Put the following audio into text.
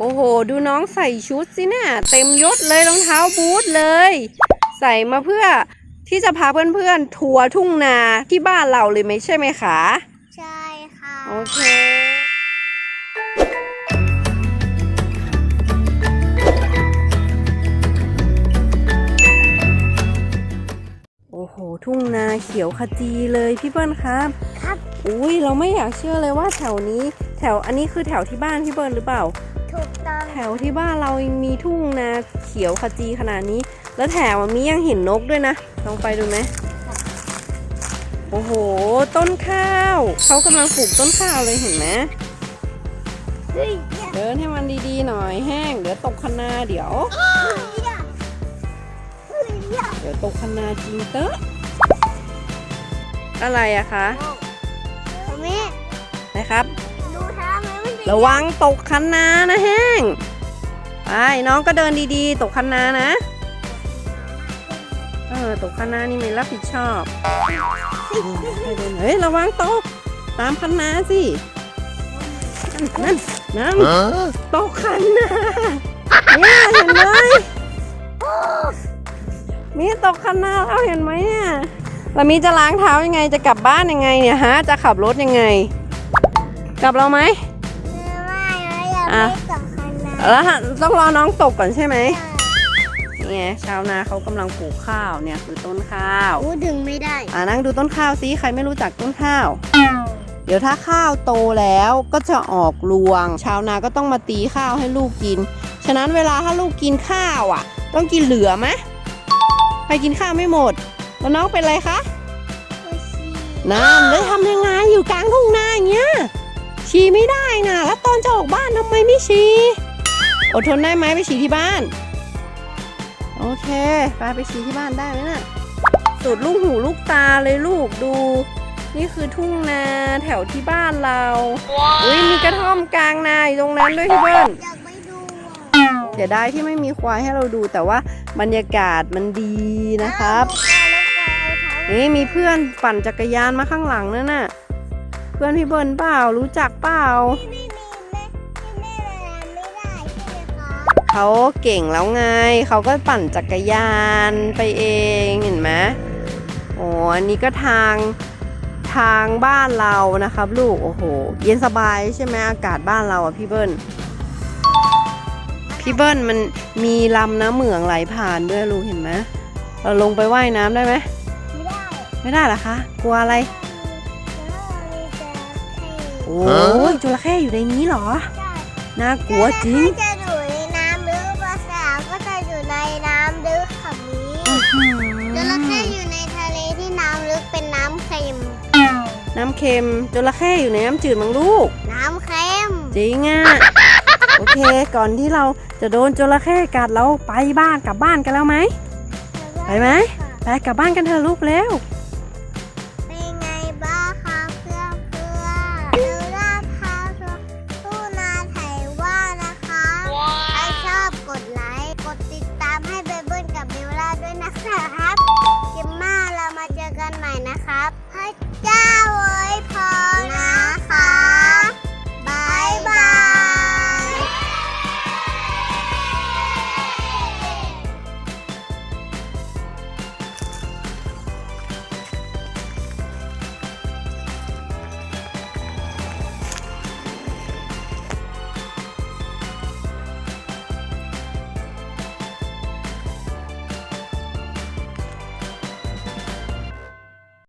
โอ้โห ดูน้องใส่ชุดสินะ่ะเต็มยศเลยรองเท้าบูทเลย ใส่มาเพื่อที่จะพาเพื่อนๆทัวร์ทุ่งนาที่บ้านเราเลยไหมใช่ไหมคะใช่ค่ะโอเคโอ้โหทุ่งนาเขียวขจีเลยพี่เปิ้ลครับ ครับ อุ้ยเราไม่อยากเชื่อเลยว่าแถวนี้ แถวอันนี้คือแถวที่บ้านพี่เปิ้ลหรือเปล่า ถูกต้องแถวที่บ้านเรายังมีทุ่งนาเขียวขจีขนาดนี้ แล้วแถวมียังเห็นนกด้วยนะ ลองไปดูไหมโอ้โห ต้นข้าว เขากำลังปลูกต้นข้าวเลยเห็นไหมเฮ้ยเนี่ยเดินให้มันดีๆหน่อยแห้ง เดี๋ยวตกคะนาเดี๋ยวเฮ้ยเนี่ยเฮ้ยเนี่ยเดี๋ยวตกคะนาจริงเตอะอะไรอะคะแม่นะครับ ระวังตกคันนานะแห้งไปน้องก็เดินดีๆ ตกคันนานะ เออตกคันนานี่ไม่รับผิดชอบให้เดินเฮ้ยระวังตก ตามคันนาสิ นั่นนั่นนั่น Huh? ตกคันนาเนี่ยเห็นไหมมีตกคันนาแล้วเห็นไหมเนี่ยแล้วมีจะล้างเท้ายังไงจะกลับบ้านยังไงเนี่ยฮะจะขับรถยังไง กลับเราไหมไม่ไม่ อยากอะไม่กับคันนะแล้วฮะต้องรอน้องตกก่อนใช่ไหมนี่ไงชาวนาเขากำลังปลูกข้าวเนี่ยคือต้นข้าวพูดถึงไม่ได้ อ่านั่งดูต้นข้าวซิใครไม่รู้จักต้นข้าว เดี๋ยวถ้าข้าวโตแล้วก็จะออกรวง ชาวนาก็ต้องมาตีข้าวให้ลูกกิน ฉะนั้นเวลาถ้าลูกกินข้าวอะ ต้องกินเหลือไหมใครกินข้าวไม่หมด แล้วน้องเป็นอะไรคะนั่นแล้วทำยังไงอยู่กลางทุ่งนาอย่างเงี้ยฉี่ไม่ได้นะแล้วต อนจะออกบ้านทำไมไม่ฉี่อดทนได้ไหมไปฉี่ที่บ้าน โอเคไปไปฉี่ที่บ้านได้ไหมน่ะสุดลูกหูลูกตาเลยลูกดู นี่คือทุ่งนาแถวที่บ้านเราอุ้ยมีกระท่อมกลางนาอยู่ตรงนั้นด้วยพี่เบิ้ลอยากไปดูอะเสียดายที่ไม่มีควายให้เราดูแต่ว่าบรรยากาศมันดีนะครับแล้วก็เอาเท้านี่มีเพื่อนปั่นจักรยานมาข้างหลังนั่นน่ะ เพื่อนพี่เบิ้ลเปล่ารู้จักเปล่า เขาเก่งแล้วไง เขาก็ปั่นจักรยานไปเองเห็นไหมโอ้อันนี้ก็ทางทางบ้านเรานะครับ ลูก โอ้โห เย็นสบายใช่ไหมอากาศบ้านเราอะพี่เบิ้ลพี่เบิ้ลมันมีลำน้ำเหมืองไหลผ่านด้วยลูกเห็นไหมเราลงไปว่ายน้ำได้ไหมไม่ได้ ไม่ได้เหรอคะ กลัวอะไรแล้วมีจระเข้โอ้ยจระเข้อยู่ในนี้เหรอใช่น่ากลัวจริง น้ำเค็มจระเข้อยู่ในน้ำจืดมั้งลูก น้ำเค็ม จริงอะ โอเค ก่อนที่เราจะโดนจระเข้กัดเราไปบ้านกลับบ้านกันแล้วไหม ไปไหม ไปกลับบ้านกันเถอะลูกเร็วเปไงบ้างคะเพื่อนเพื่อนดูราพาตู้นาไถว่านะคะใครชอบกดไลค์ กดติดตามให้เบเบิลกับเบลล่าด้วยนะครับจิมม่าเรามาเจอกันใหม่นะครับพระเจ้า